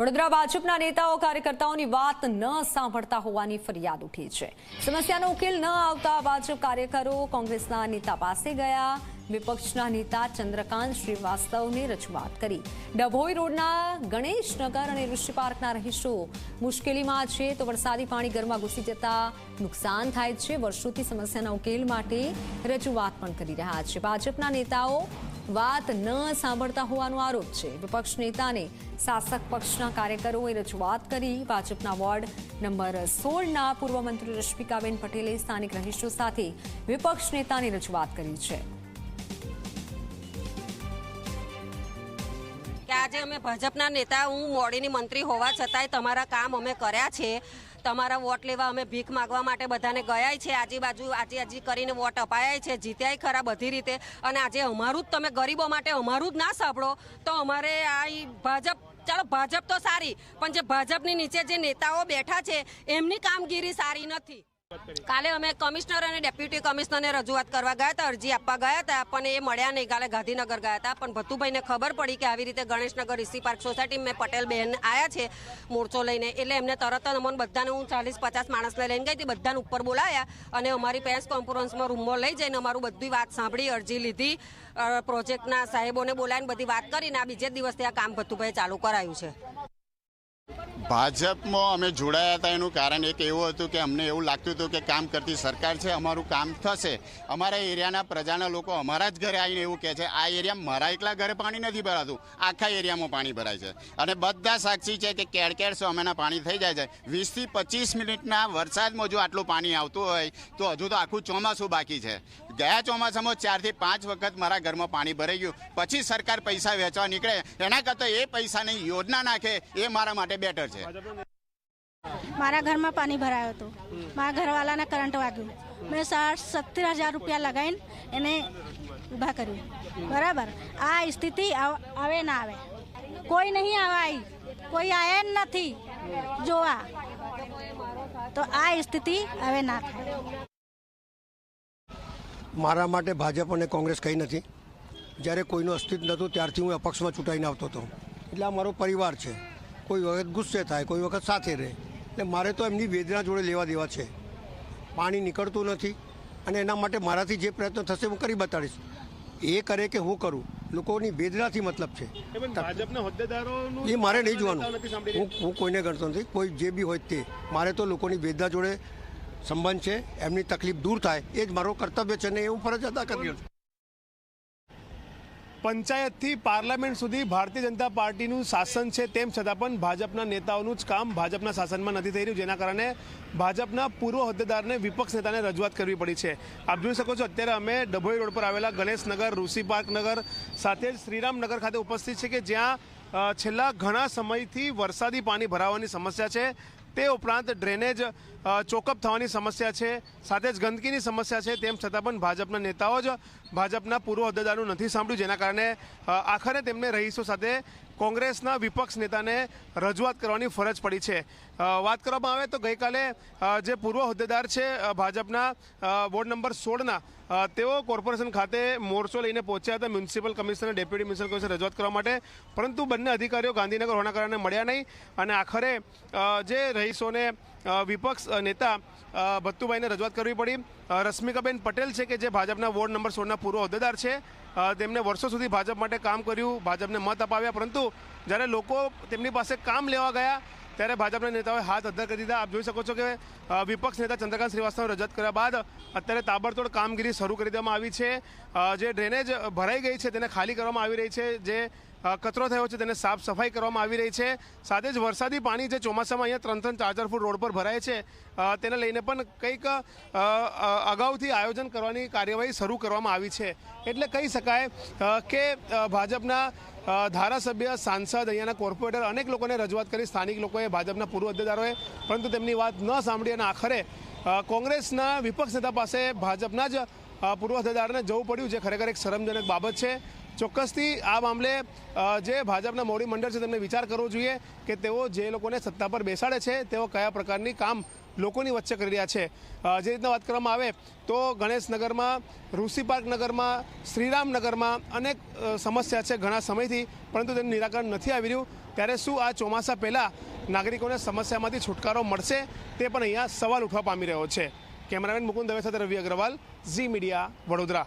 વડોદરા ભાજપના નેતાઓ, કાર્યકર્તાઓની વાત ન સાંભળતા હોવાની ફરિયાદ ઉઠી છે. સમસ્યાનો ઉકેલ ન આવતા ભાજપ કાર્યકરો કોંગ્રેસના નેતા પાસે ગયા. વિપક્ષના નેતા ચંદ્રકાંત શ્રીવાસ્તવને રજૂઆત કરી. ડભોઈ રોડના ગણેશનગર અને ઋષિ પાર્કના રહીશો, મુશ્કેલીમાં છે તો વરસાદી પાણી ઘરમાં ઘૂસી જતા નુકસાન થાય છે. વર્ષોથી સમસ્યાના ઉકેલ માટે રજૂઆત પણ કરી રહ્યા છે. ભાજપના નેતાઓ વાત ન સાંભળતા હોવાનો આરોપ છે. વિપક્ષ નેતાને શાસક પક્ષના કાર્યકરોએ રજૂઆત કરી. ભાજપના વોર્ડ નંબર સોળના પૂર્વ મંત્રી રશ્મિકાબેન પટેલે સ્થાનિક રહીશો સાથે વિપક્ષ નેતાની રજૂઆત કરી છે. આજે અમે ભાજપના નેતા, હું મોડીની મંત્રી હોવા છતાંય તમારા કામ અમે કર્યા છે. તમારા વોટ લેવા અમે ભીખ માગવા માટે બધાને ગયા છે. આજુબાજુ આજે આજે કરીને વોટ અપાયા છે. જીત્યાય ખરા બધી રીતે. અને આજે અમારું જ તમે ગરીબો માટે અમારું જ ના સાંભળો તો અમારે આ ભાજપ, ચાલો ભાજપ તો સારી, પણ જે ભાજપની નીચે જે નેતાઓ બેઠા છે, એમની કામગીરી સારી નથી. કાલે અમે કમિશનર અને ડેપ્યુટી કમિશનરને રજૂઆત કરવા ગયા હતા, અરજી આપવા ગયા હતા પણ એ મળ્યા નહીં. કાલે ગાંધીનગર ગયા હતા, પણ ભત્તુભાઈને ખબર પડી કે આવી રીતે ગણેશનગર ઈસી પાર્ક સોસાયટી મેં પટેલ બહેન આવ્યા છે મોરચો લઈને. એટલે એમને તરત જ અમને બધાને હું ચાલીસ પચાસ માણસને લઈને ગઈ હતી, બધાને ઉપર બોલાયા અને અમારી પ્રેસ કોન્ફરન્સમાં રૂમમાં લઈ જઈને અમારું બધી વાત સાંભળી, અરજી લીધી પ્રોજેક્ટના સાહેબોને બોલાવીને બધી વાત કરીને આ બીજે દિવસથી આ કામ ભત્તુભાઈ ચાલુ કરાયું છે. ભાજપમાં અમે જોડાયા હતા. એનું કારણ એક એવું હતું કે અમને એવું લાગતું હતું કે કામ કરતી સરકાર છે, અમારું કામ થશે. અમારા એરિયાના પ્રજાના લોકો અમારા જ ઘરે આવીને એવું કહે છે, આ એરિયા મારા એકલા ઘરે પાણી નથી ભરાતું. આખા એરિયામાં પાણી ભરાય છે. અને બધા સાક્ષી છે કે કેડ કેડ અમેના પાણી થઈ જાય છે. વીસથી પચીસ મિનિટના વરસાદમાં જો આટલું પાણી આવતું હોય, તો હજુ તો આખું ચોમાસું બાકી છે. ગયા ચોમાસામાં ચારથી પાંચ વખત મારા ઘરમાં પાણી ભરાઈ ગયું. પછી સરકાર પૈસા વેચવા નીકળે. એના કરતાં એ પૈસાની યોજના નાખે એ મારા માટે બેટર છે. મારા ઘરમાં પાણી ભરાયો હતો. મારા ઘરવાળાને કરંટ વાગ્યું. મેં સાઠ સત્તર હજાર રૂપિયા લગાવીને એને ઊભા કર્યું. બરાબર? આ સ્થિતિ આવે ના આવે. કોઈ નહીં આવાય. કોઈ આવ્યા જ નથી. જોવા. તો આ સ્થિતિ હવે ના થાય. મારા માટે ભાજપ અને કોંગ્રેસ કંઈ નથી. જ્યારે કોઈનું અસ્તિત્વ નહોતું ત્યારથી હું અપક્ષમાં ચૂંટાઈને આવતો હતો. એટલે આ મારો પરિવાર છે. કોઈ વખત ગુસ્સે થાય કોઈ વખત સાથે રહે. એટલે મારે તો એમની વેદના જોડે લેવા દેવા છે. પાણી નીકળતું નથી અને એના માટે મારાથી જે પ્રયત્ન થશે હું કરી બતાડીશ. એ કરે કે હું કરું લોકોની વેદનાથી મતલબ છે. એ મારે નહીં જોવાનું. હું હું કોઈને ગણતો નથી. કોઈ જે બી હોય તે. મારે તો લોકોની વેદના જોડે સંબંધ છે, એમની તકલીફ દૂર થાય, એ જ મારો કર્તવ્ય છે ને એ હું ફરજ અદા કરી રહ્યો છું પંચાયતથી પાર્લામેન્ટ સુધી ભારતીય જનતા પાર્ટીનું શાસન છે તેમ છતાં પણ ભાજપના નેતાઓનું જ કામ ભાજપના શાસનમાં નથી થઈ રહ્યું, જેના કારણે ભાજપના પૂર્વ હોદ્દેદારને વિપક્ષ નેતાને રજૂઆત કરવી પડી છે. આપ જોઈ શકો છો, અત્યારે અમે ડભોઈ રોડ પર આવેલા ગણેશનગર, ઋષિ પાર્ક નગર સાથે જ શ્રીરામનગર ખાતે ઉપસ્થિત છે કે જ્યાં છેલ્લા ઘણા સમયથી વરસાદી પાણી ભરાવાની સમસ્યા છે. તે ઉપરાંત ડ્રેનેજ ચોકઅપ થવાની સમસ્યા છે, સાથે જ ગંદકીની સમસ્યા છે, તેમ છતાં પણ ભાજપના નેતાઓ જ ભાજપના પૂર્વ હોદ્દેદારનું નથી સાંભળ્યું, જેના કારણે આખરે તેમને રહીશો સાથે કોંગ્રેસના વિપક્ષ નેતાને રજૂઆત કરવાની ફરજ પડી છે. વાત કરવામાં આવે તો ગઈકાલે જે પૂર્વ હોદ્દેદાર છે ભાજપના વોર્ડ નંબર સોળના તેઓ કોર્પોરેશન ખાતે મોરચો લઈને પહોંચ્યા હતા, municipal commissioner, deputy municipal commissioner રજૂઆત કરવા માટે. પરંતુ બંને અધિકારીઓ ગાંધીનગર હોવાના કારણે મળ્યા નહીં અને આખરે જે રહીશોને વિપક્ષ નેતા ભત્તુભાઈને રજૂઆત કરવી પડી. રશ્મિકાબેન પટેલ છે કે જે ભાજપના વોર્ડ નંબર સોળના પૂર્વ હોદ્દેદાર છે. તેમણે વર્ષો સુધી ભાજપ માટે કામ કર્યું, ભાજપને મત અપાવ્યા. પરંતુ જ્યારે લોકો તેમની પાસે કામ લેવા ગયા, ત્યારે ભાજપના નેતાઓએ હાથ અદ્ધર કરી દીધા. આપ જોઈ શકો છો કે વિપક્ષ નેતા ચંદ્રકાંત શ્રીવાસ્તવ રજૂઆત કર્યા બાદ અત્યારે તાબડતોડ કામગીરી શરૂ કરી દેવામાં આવી છે. જે ડ્રેનેજ ભરાઈ ગઈ છે તેને ખાલી કરવામાં આવી રહી છે. જે કચરો થયો છે, તેને સાફ સફાઈ કરવામાં આવી રહી છે. સાથે જ વરસાદી પાણી જે ચોમાસામાં અહીંયા ત્રણ ત્રણ ચાર ચાર ફૂટ રોડ પર ભરાય છે તેને લઈને પણ કંઈક અગાઉથી આયોજન કરવાની કાર્યવાહી શરૂ કરવામાં આવી છે. એટલે કહી શકાય કે ભાજપના ધારાસભ્ય, સાંસદ અહીંયાના કોર્પોરેટર અનેક લોકોને રજૂઆત કરી, સ્થાનિક લોકોએ ભાજપના પૂર્વ હોદ્દેદારોએ પરંતુ તેમની વાત ન સાંભળી અને આખરે કોંગ્રેસના વિપક્ષ નેતા પાસે ભાજપના જ પૂર્વ હોદ્દેદારને જવું પડ્યું, જે ખરેખર એક શરમજનક બાબત છે. ચોક્કસથી આ મામલે જે ભાજપના મોડી મંડળ છે તેમને વિચાર કરવો જોઈએ કે તેઓ જે લોકોને સત્તા પર બેસાડે છે, તેઓ કયા પ્રકારની કામ લોકોની વચ્ચે કરી રહ્યા છે. જે રીતના વાત કરવામાં આવે તો ગણેશનગરમાં, ઋષિ પાર્ક નગરમાં શ્રીરામનગરમાં અનેક સમસ્યા છે ઘણા સમયથી, પરંતુ તેનું નિરાકરણ નથી આવી રહ્યું. ત્યારે શું આ ચોમાસા પહેલાં નાગરિકોને સમસ્યામાંથી છુટકારો મળશે તે પણ અહીંયા સવાલ ઉઠવા પામી રહ્યો છે. કેમેરામેન મુકુંદ દવે સાથે રવિ અગ્રવાલ, ઝી મીડિયા, વડોદરા.